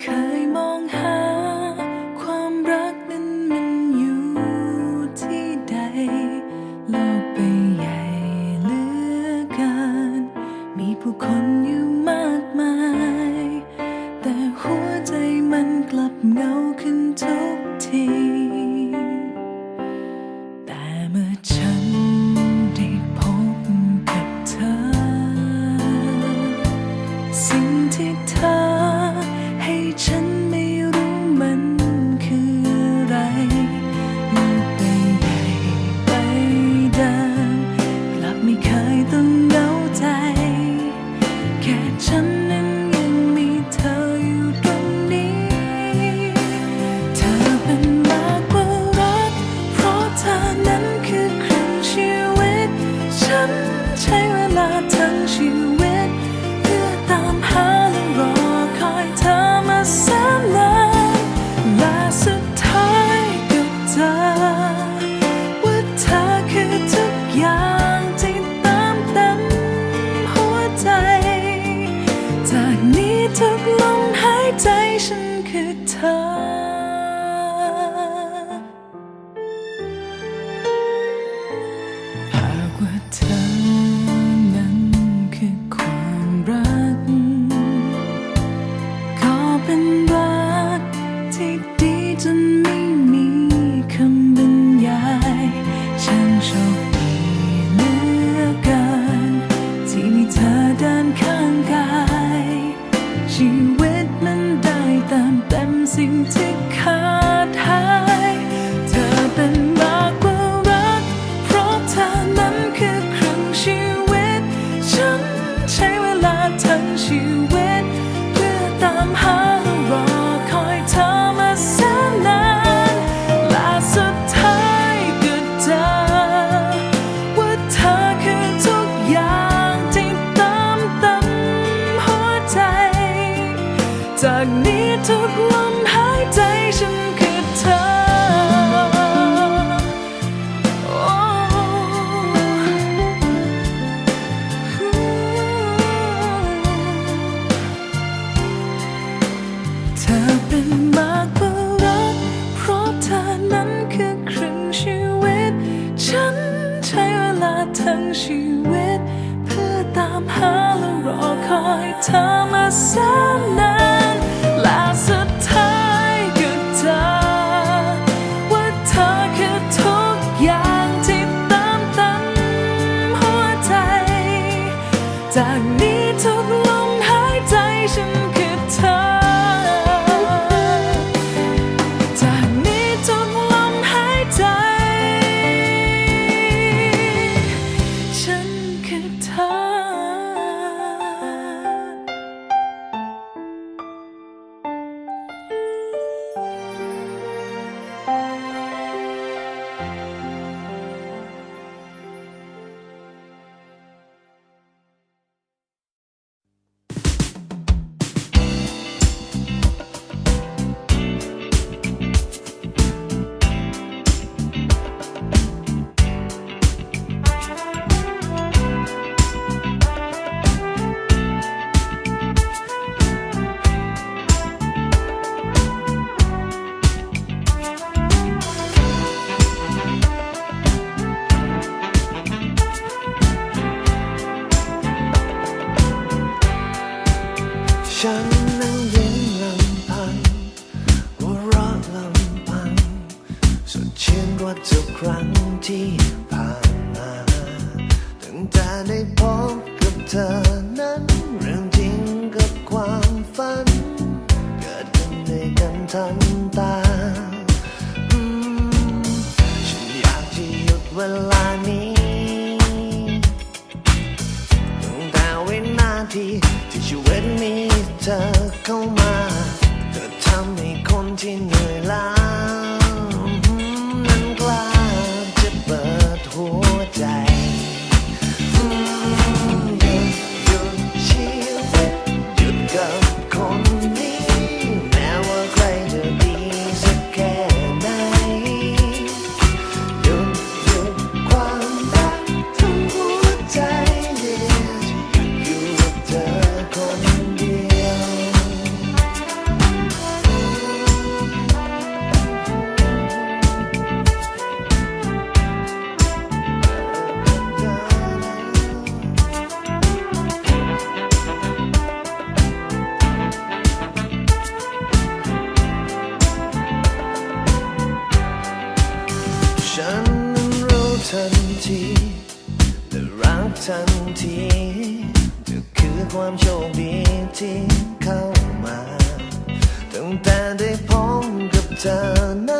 เคยมองหา ความรักนั้นมันอยู่ที่ใด โลกไปใหญ่เหลือกินมีผู้คนอยู่ ด้านข้างกาย ลมหายใจฉันคือเธอ เธอเป็นมากกว่ารัก เพราะเธอนั้นคือครึ่งชีวิต ฉันใช้เวลาทั้งชีวิต เพื่อตามหาและรอคอยเธอมาแสนาน จากนี้ทุก เธอนั้นเรื่องจริงกับความฝัน เกิดขึ้นในกันทันตา ฉันอยากที่หยุดเวลานี้ตั้งแต่วินาทีที่ชีวิตมีเธอเข้ามา เธอทำให้คนที่เหนื่อยล้า ทีและรักทันทีเธอคือความโชคดีที่เข้ามา ตั้งแต่ได้พบกับเธอนั้